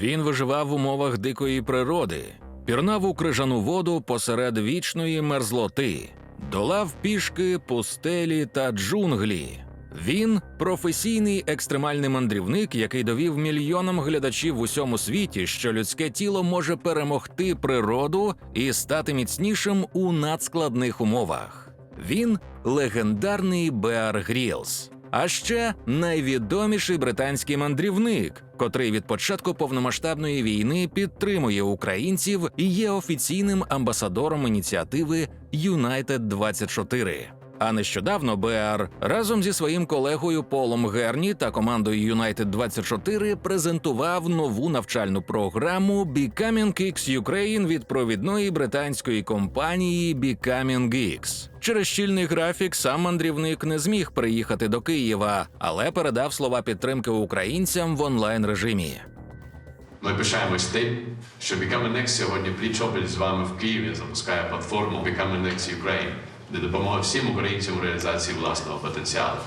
Він виживав в умовах дикої природи, пірнав у крижану воду посеред вічної мерзлоти, долав пішки, пустелі та джунглі. Він професійний екстремальний мандрівник, який довів мільйонам глядачів в усьому світі, що людське тіло може перемогти природу і стати міцнішим у надскладних умовах. Він легендарний Беар Грілс. А ще найвідоміший британський мандрівник, котрий від початку повномасштабної війни підтримує українців і є офіційним амбасадором ініціативи Юнайтед 24 А нещодавно Беар разом зі своїм колегою Полом Герні та командою United 24 презентував нову навчальну програму Becoming X Ukraine від провідної британської компанії Becoming X. Через щільний графік сам мандрівник не зміг приїхати до Києва, але передав слова підтримки українцям в онлайн режимі. Ми пишаємось тим, що Become Next сьогодні пліч-опліч з вами в Києві запускає платформу Become Next Ukraine, де допомога всім українцям у реалізації власного потенціалу.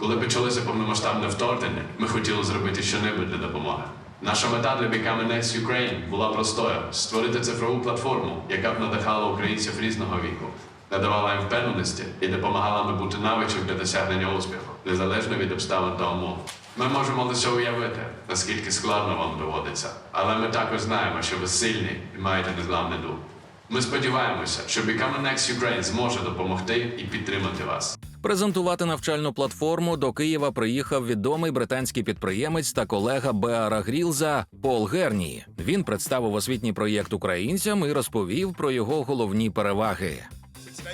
Коли почалося повномасштабне вторгнення, ми хотіли зробити щонебудь для допомоги. Наша мета для Become Next Ukraine була простою: створити цифрову платформу, яка б надихала українців різного віку, надавала їм впевненості і допомагала нам бути навичок для досягнення успіху, незалежно від обставин та умов. Ми можемо лише уявити, наскільки складно вам доводиться, але ми також знаємо, що ви сильні і маєте незламний дух. Ми сподіваємося, що Become Next Ukraine зможе допомогти і підтримати вас. Презентувати навчальну платформу до Києва приїхав відомий британський підприємець та колега Беара Грілза Пол Герні. Він представив освітній проєкт українцям і розповів про його головні переваги.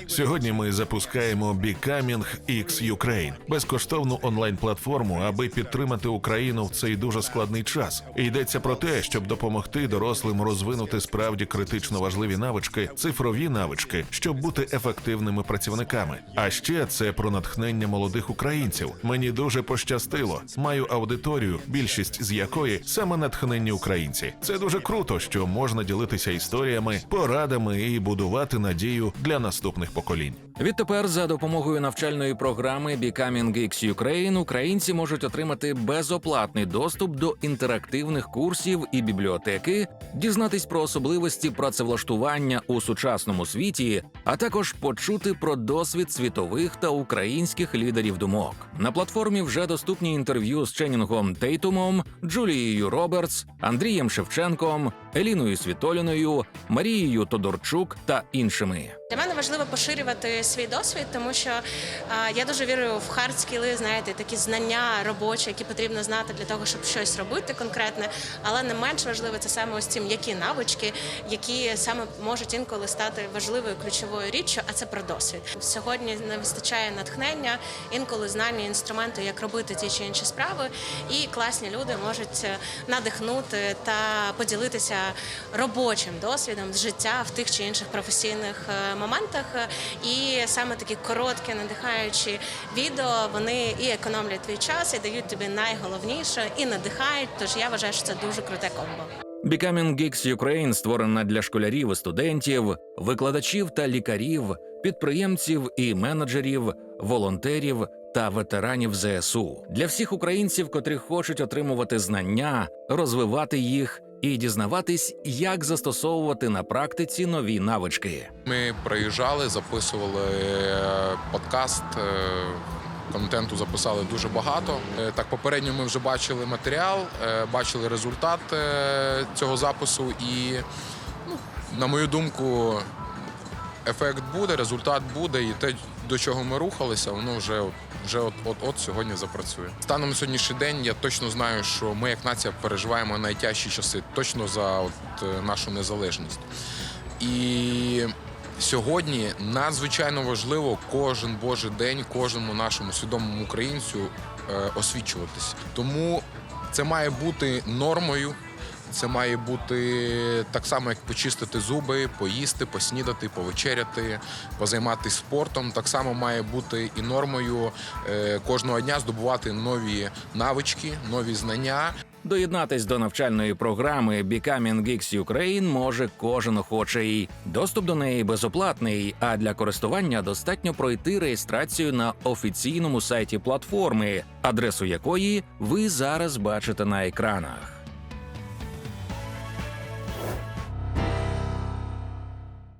Сьогодні ми запускаємо Becoming X Ukraine – безкоштовну онлайн-платформу, аби підтримати Україну в цей дуже складний час. І йдеться про те, щоб допомогти дорослим розвинути справді критично важливі навички, цифрові навички, щоб бути ефективними працівниками. А ще це про натхнення молодих українців. Мені дуже пощастило. Маю аудиторію, більшість з якої саме натхненні українці. Це дуже круто, що можна ділитися історіями, порадами і будувати надію для наступних поколінь. Відтепер, за допомогою навчальної програми Becoming X Ukraine, українці можуть отримати безоплатний доступ до інтерактивних курсів і бібліотеки, дізнатись про особливості працевлаштування у сучасному світі, а також почути про досвід світових та українських лідерів думок. На платформі вже доступні інтерв'ю з Ченінгом Тейтумом, Джулією Робертс, Андрієм Шевченком, Еліною Світоліною, Марією Тодорчук та іншими. Для мене важливо поширювати свій досвід, тому що а, я дуже вірю в хард знаєте, такі знання робочі, які потрібно знати для того, щоб щось робити конкретне. Але не менш важливо це саме ось ці м'які навички, які саме можуть інколи стати важливою ключовою річчю, а це про досвід. Сьогодні не вистачає натхнення, інколи знання, інструменту, як робити ті чи інші справи, і класні люди можуть е, надихнути та поділитися робочим досвідом з життя в тих чи інших професійних е, моментах. І саме такі короткі, надихаючі відео вони і економлять твій час, і дають тобі найголовніше, і надихають. Тож я вважаю, що це дуже круте комбо. Becoming Geeks Ukraine створена для школярів і студентів, викладачів та лікарів, підприємців і менеджерів, волонтерів та ветеранів ЗСУ для всіх українців, котрі хочуть отримувати знання, розвивати їх і дізнаватись, як застосовувати на практиці нові навички. Ми приїжджали, записували е, подкаст. е, Контенту записали дуже багато. Е, Так, попередньо ми вже бачили матеріал, бачили результат цього запису, і, ну, на мою думку, ефект буде, результат буде, і те, до чого ми рухалися, воно вже вже от, от, от сьогодні запрацює. Станом сьогоднішній день я точно знаю, що ми, як нація, переживаємо найтяжчі часи, точно за от, е, нашу незалежність. І сьогодні надзвичайно важливо кожен божий день, кожному нашому свідомому українцю е, освічуватись. Тому це має бути нормою. Це має бути так само, як почистити зуби, поїсти, поснідати, повечеряти, позайматися спортом. Так само має бути і нормою е, кожного дня здобувати нові навички, нові знання. Доєднатись до навчальної програми Becoming Geeks Ukraine може кожен охочий. Доступ до неї безоплатний, а для користування достатньо пройти реєстрацію на офіційному сайті платформи, адресу якої ви зараз бачите на екранах.